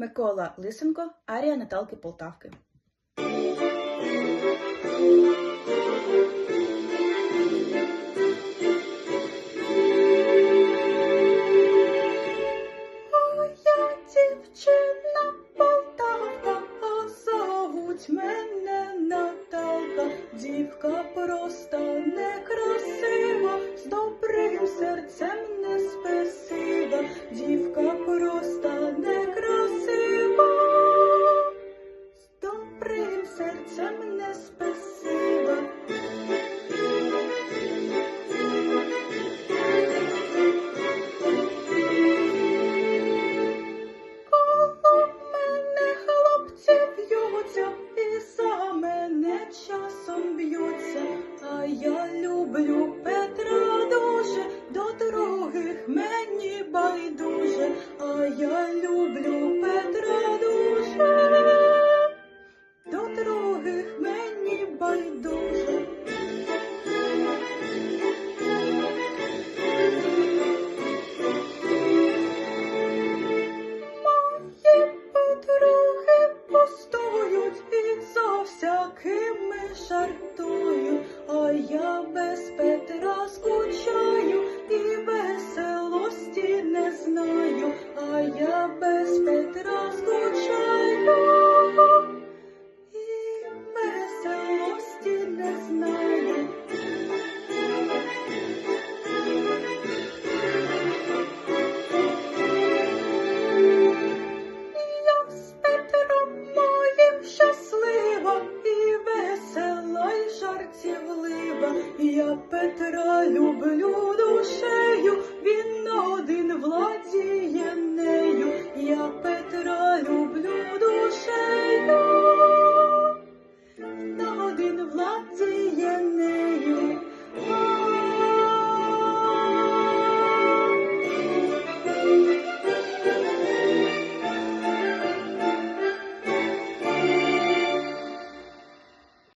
Микола Лисенко, арія Наталки Полтавки. Дівчина Полтавка, а мене Наталка, дівка проста. люблю Петра дуже, до других мені байдуже, а я люблю Петра дуже, до других мені байдуже. Мої подруги постують і за всякими жартують я без Петра скучаю і веселості не знаю, а я без неба, я Петра люблю.